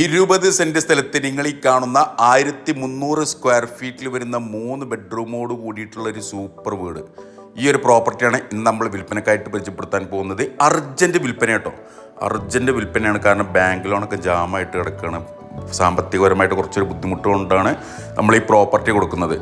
ഇരുപത് സെന്റ് സ്ഥലത്ത് നിങ്ങൾ ഈ കാണുന്ന ആയിരത്തി മുന്നൂറ് സ്ക്വയർ ഫീറ്റിൽ വരുന്ന മൂന്ന് ബെഡ്റൂമോട് കൂടിയിട്ടുള്ള ഒരു സൂപ്പർ വീട്. ഈ ഒരു പ്രോപ്പർട്ടിയാണ് ഇന്ന് നമ്മൾ വിൽപ്പനക്കായിട്ട് പരിചയപ്പെടുത്താൻ പോകുന്നത്. അർജന്റ് വിൽപ്പന കേട്ടോ. അർജന്റ് വിൽപ്പനയാണ് കാരണം ബാങ്ക് ലോണൊക്കെ ജാമായിട്ട് കിടക്കുകയാണ് സാമ്പത്തികപരമായിട്ട് കുറച്ചൊരു ബുദ്ധിമുട്ട് കൊണ്ടാണ് നമ്മൾ ഈ പ്രോപ്പർട്ടി കൊടുക്കുന്നത്.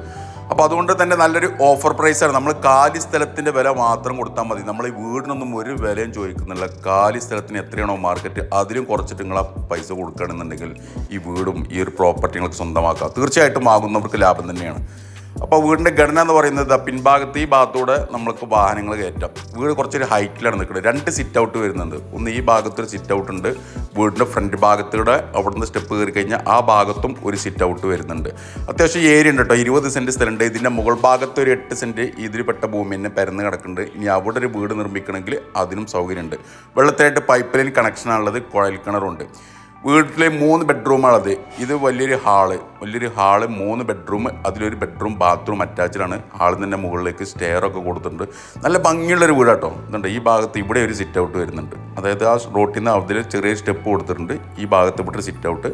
അപ്പോൾ അതുകൊണ്ട് തന്നെ നല്ലൊരു ഓഫർ പ്രൈസാണ് നമ്മൾ കാലി സ്ഥലത്തിന്റെ വില മാത്രം കൊടുത്താൽ മതി. നമ്മൾ ഈ വീടിനൊന്നും ഒരു വിലയും ചോദിക്കുന്നില്ല. കാലി സ്ഥലത്തിന് എത്രയാണോ മാർക്കറ്റ് അതിലും കുറച്ചിട്ട് നിങ്ങൾ ആ പൈസ കൊടുക്കുകയാണെന്നുണ്ടെങ്കിൽ ഈ വീടും ഈ ഒരു പ്രോപ്പർട്ടി നിങ്ങൾക്ക് സ്വന്തമാക്കാം. തീർച്ചയായിട്ടും ആകുന്നവർക്ക് ലാഭം തന്നെയാണ്. അപ്പോൾ വീടിന്റെ ഘടന എന്ന് പറയുന്നത് പിൻഭാഗത്ത് ഈ ഭാഗത്തൂടെ നമ്മൾക്ക് വാഹനങ്ങൾ കയറ്റാം. വീട് കുറച്ചൊരു ഹൈറ്റിലാണ് നിൽക്കുന്നത്. രണ്ട് സിറ്റ് ഔട്ട് വരുന്നുണ്ട്. ഒന്ന് ഈ ഭാഗത്തൊരു സിറ്റ് ഔട്ട് ഉണ്ട്. വീടിന്റെ ഫ്രണ്ട് ഭാഗത്തൂടെ അവിടുന്ന് സ്റ്റെപ്പ് കയറി കഴിഞ്ഞാൽ ആ ഭാഗത്തും ഒരു സിറ്റ് ഔട്ട് വരുന്നുണ്ട്. അത്യാവശ്യം ഏരിയ ഉണ്ട് കേട്ടോ. ഇരുപത് സെന്റ് സ്ഥലമുണ്ട്. ഇതിന്റെ മുകൾ ഭാഗത്ത് ഒരു എട്ട് സെന്റ് ഇതിൽപ്പെട്ട ഭൂമി തന്നെ പരന്ന് കിടക്കുന്നുണ്ട്. ഇനി അവിടെ ഒരു വീട് നിർമ്മിക്കണമെങ്കിൽ അതിനും സൗകര്യമുണ്ട്. വെള്ളത്തിനായിട്ട് പൈപ്പ് ലൈൻ കണക്ഷനാണുള്ളത് കുഴൽ കിണറുണ്ട്. വീട്ടിലെ മൂന്ന് ബെഡ്റൂമാണത് ഇത് വലിയൊരു ഹാൾ. വലിയൊരു ഹാൾ മൂന്ന് ബെഡ്റൂം അതിലൊരു ബെഡ്റൂം ബാത്റൂം അറ്റാച്ച്ഡാണ് ഹാളിൽ തന്നെ മുകളിലേക്ക് സ്റ്റെയർ ഒക്കെ കൊടുത്തിട്ടുണ്ട്. നല്ല ഭംഗിയുള്ളൊരു വീടാട്ടോ. ഇതുണ്ട് ഈ ഭാഗത്ത് ഇവിടെ ഒരു സിറ്റ് ഔട്ട് വരുന്നുണ്ട്. അതായത് ആ റോട്ടിൽ നിന്ന് അതിൽ ചെറിയ സ്റ്റെപ്പ് കൊടുത്തിട്ടുണ്ട്. ഈ ഭാഗത്ത് ഇവിടെ സിറ്റ് ഔട്ട്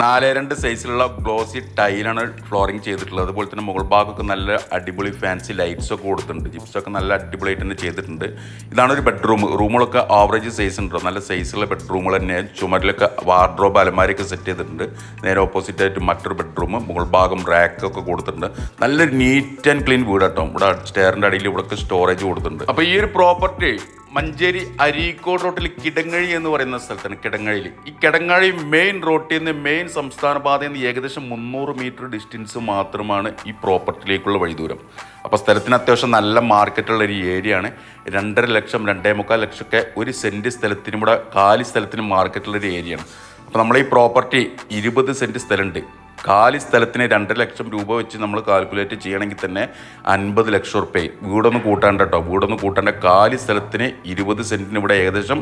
നാല് രണ്ട് സൈസിലുള്ള ഗ്ലോസി ടൈലാണ് ഫ്ലോറിങ് ചെയ്തിട്ടുള്ളത്. അതുപോലെ തന്നെ മുകൾ ഭാഗമൊക്കെ നല്ല അടിപൊളി ഫാൻസി ലൈറ്റ്സ് ഒക്കെ കൊടുത്തിട്ടുണ്ട്. ജിപ്സ് ഒക്കെ നല്ല അടിപൊളിയായിട്ട് തന്നെ ചെയ്തിട്ടുണ്ട്. ഇതാണ് ഒരു ബെഡ്റൂം റൂമുകളൊക്കെ ആവറേജ് സൈസ് ഉണ്ട് നല്ല സൈസുള്ള ബെഡ്റൂമുകൾ തന്നെ ചുമരിലൊക്കെ വാർഡ്രോബ് അലമാരയൊക്കെ സെറ്റ് ചെയ്തിട്ടുണ്ട്. നേരെ ഓപ്പോസിറ്റ് ആയിട്ട് മറ്റൊരു ബെഡ്റൂം മുകൾ ഭാഗം റാക്കൊക്കെ കൊടുത്തിട്ടുണ്ട്. നല്ലൊരു നീറ്റ് ആൻഡ് ക്ലീൻ വീട് കേട്ടോ ഇവിടെ സ്റ്റെയറിന്റെ അടിയിൽ ഇവിടെ സ്റ്റോറേജ് കൊടുത്തിട്ടുണ്ട്. അപ്പോൾ ഈ ഒരു പ്രോപ്പർട്ടി മഞ്ചേരി അരീക്കോട് റോട്ടിൽ കിടങ്ങഴി എന്ന് പറയുന്ന സ്ഥലത്താണ് കിടങ്ങഴിയിൽ ഈ കിടങ്ങഴി മെയിൻ റോട്ടിൽ നിന്ന് മെയിൻ സംസ്ഥാന പാതയിൽ നിന്ന് ഏകദേശം മുന്നൂറ് മീറ്റർ ഡിസ്റ്റൻസ് മാത്രമാണ് ഈ പ്രോപ്പർട്ടിയിലേക്കുള്ള വഴിദൂരം. അപ്പോൾ സ്ഥലത്തിന് അത്യാവശ്യം നല്ല മാർക്കറ്റുള്ള ഒരു ഏരിയ ആണ്. രണ്ടര ലക്ഷം രണ്ടേ മുക്കാൽ ലക്ഷമൊക്കെ ഒരു സെന്റ് സ്ഥലത്തിനും കൂടെ കാലി സ്ഥലത്തിനും മാർക്കറ്റുള്ള ഒരു ഏരിയ ആണ്. അപ്പോൾ നമ്മൾ ഈ പ്രോപ്പർട്ടി ഇരുപത് സെന്റ് സ്ഥലമുണ്ട്. കാലി സ്ഥലത്തിന് രണ്ട് ലക്ഷം രൂപ വെച്ച് നമ്മൾ കാൽക്കുലേറ്റ് ചെയ്യണമെങ്കിൽ തന്നെ അൻപത് ലക്ഷം റുപ്യ വീടൊന്നും കൂട്ടാണ്ട് കേട്ടോ. വീടൊന്നും കൂട്ടാണ്ട് കാലി സ്ഥലത്തിന് ഇരുപത് സെന്റിന് ഇവിടെ ഏകദേശം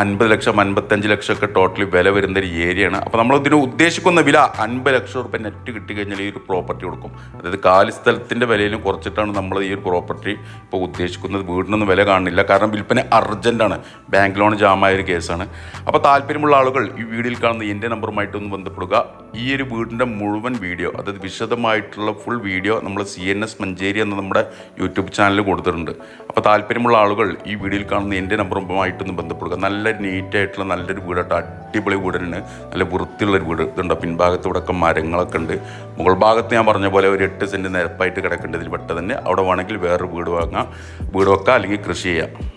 അൻപത് ലക്ഷം അൻപത്തഞ്ച് ലക്ഷമൊക്കെ ടോട്ടലി വില വരുന്ന ഒരു ഏരിയയാണ് അപ്പോൾ നമ്മൾ ഇതിന് ഉദ്ദേശിക്കുന്ന വില അൻപത് ലക്ഷം റുപ്യ നെറ്റ് കിട്ടി കഴിഞ്ഞാൽ ഈ ഒരു പ്രോപ്പർട്ടി കൊടുക്കും. അതായത് കാലി സ്ഥലത്തിന്റെ വിലയിലും കുറച്ചിട്ടാണ് നമ്മൾ ഈ ഒരു പ്രോപ്പർട്ടി ഇപ്പോൾ ഉദ്ദേശിക്കുന്നത്. വീടിനൊന്നും വില കാണുന്നില്ല. കാരണം വിൽപ്പന അർജന്റാണ് ബാങ്ക് ലോൺ ജാമായ ഒരു കേസാണ് അപ്പോൾ താല്പര്യമുള്ള ആളുകൾ ഈ വീഡിയോയിൽ കാണുന്ന എന്റെ നമ്പറുമായിട്ടൊന്ന് ബന്ധപ്പെടുക. ഈ ഒരു വീടിന്റെ മുഴുവൻ വീഡിയോ അതായത് വിശദമായിട്ടുള്ള ഫുൾ വീഡിയോ നമ്മൾ സി എൻ എസ് മഞ്ചേരി എന്ന നമ്മുടെ യൂട്യൂബ് ചാനലിൽ കൊടുത്തിട്ടുണ്ട്. അപ്പോൾ താല്പര്യമുള്ള ആളുകൾ ഈ വീഡിയോയിൽ കാണുന്ന എന്റെ നമ്പറുമായിട്ടൊന്ന് ബന്ധപ്പെടുക. നല്ല നീറ്റായിട്ടുള്ള നല്ലൊരു വീടായിട്ട് അടിപൊളി വീടിന്. നല്ല വൃത്തിയുള്ളൊരു വീട്. ഇതുണ്ട്? പിൻഭാഗത്തൂടെ ഒക്കെ മരങ്ങളൊക്കെ ഉണ്ട്. മുകൾ ഭാഗത്ത് ഞാൻ പറഞ്ഞ പോലെ ഒരു എട്ട് സെന്റ് നിരപ്പായിട്ട് കിടക്കേണ്ടതിൽ പെട്ടതന്നെ അവിടെ വേണമെങ്കിൽ വേറൊരു വീട് വാങ്ങാം. വീട് വെക്കാം അല്ലെങ്കിൽ കൃഷി ചെയ്യാം.